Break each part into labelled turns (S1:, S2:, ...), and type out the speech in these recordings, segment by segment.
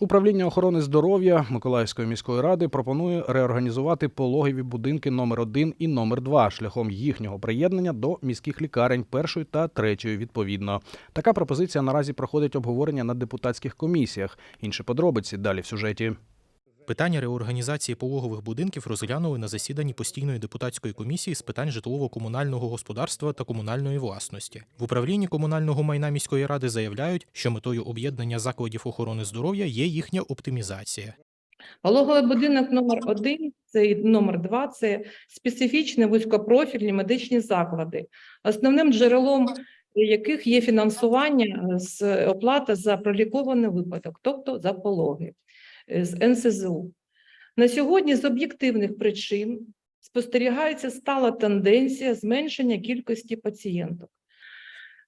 S1: Управління охорони здоров'я Миколаївської міської ради пропонує реорганізувати пологові будинки номер 1 і номер 2 шляхом їхнього приєднання до міських лікарень першої та третьої відповідно. Така пропозиція наразі проходить обговорення на депутатських комісіях. Інші подробиці далі в сюжеті.
S2: Питання реорганізації пологових будинків розглянули на засіданні постійної депутатської комісії з питань житлово-комунального господарства та комунальної власності. В управлінні комунального майна міської ради заявляють, що метою об'єднання закладів охорони здоров'я є їхня оптимізація.
S3: Пологовий будинок номер 1 це номер 2 це специфічні вузькопрофільні медичні заклади, основним джерелом яких є фінансування з оплата за пролікований випадок, тобто за пологи з НСЗУ. На сьогодні з об'єктивних причин спостерігається стала тенденція зменшення кількості пацієнток.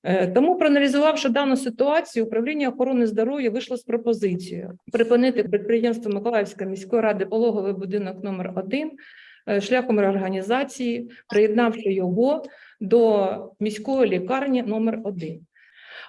S3: Е, Тому, проаналізувавши дану ситуацію, управління охорони здоров'я вийшло з пропозицією припинити підприємство Миколаївської міської ради пологовий будинок номер 1 е, шляхом реорганізації, приєднавши його до міської лікарні номер 1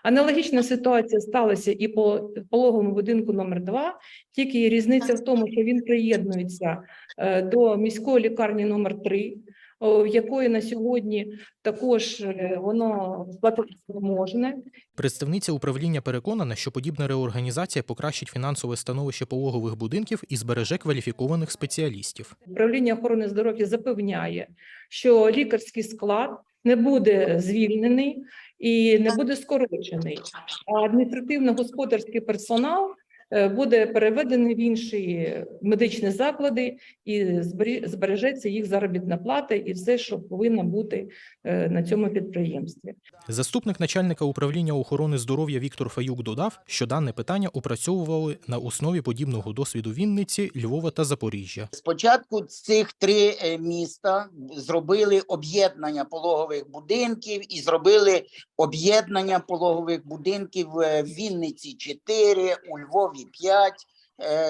S3: Аналогічна ситуація сталася і по пологовому будинку номер 2 тільки різниця в тому, що він приєднується е, до міської лікарні номер 3 в якої на сьогодні також е, воно сплатоспроможне.
S2: Представниця управління переконана, що подібна реорганізація покращить фінансове становище пологових будинків і збереже кваліфікованих спеціалістів.
S3: Управління охорони здоров'я запевняє, що лікарський склад не буде звільнений і не буде скорочений, а адміністративно-господарський персонал буде переведений в інші медичні заклади і збережеться їх заробітна плата і все, що повинно бути е, на цьому підприємстві.
S2: Заступник начальника управління охорони здоров'я Віктор Фаюк додав, що дане питання опрацьовували на основі подібного досвіду Вінниці, Львова та Запоріжжя.
S4: Спочатку цих три е, міста зробили об'єднання пологових будинків і зробили об'єднання пологових будинків е, в Вінниці 4, у Львові 5,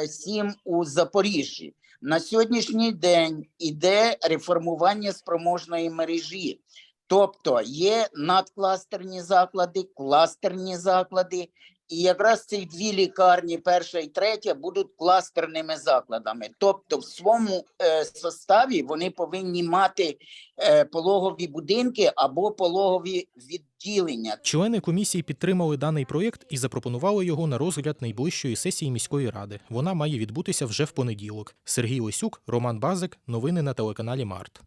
S4: 7 у Запоріжжі. На сьогоднішній день іде реформування спроможної мережі. Тобто є надкластерні заклади, кластерні заклади, і якраз ці дві лікарні, перша і третя, будуть кластерними закладами. Тобто, в своєму е, составі вони повинні мати е, пологові будинки або пологові відділення.
S2: Члени комісії підтримали даний проєкт і запропонували його на розгляд найближчої сесії міської ради. Вона має відбутися вже в понеділок. Сергій Лисюк, Роман Базик. Новини на телеканалі Март.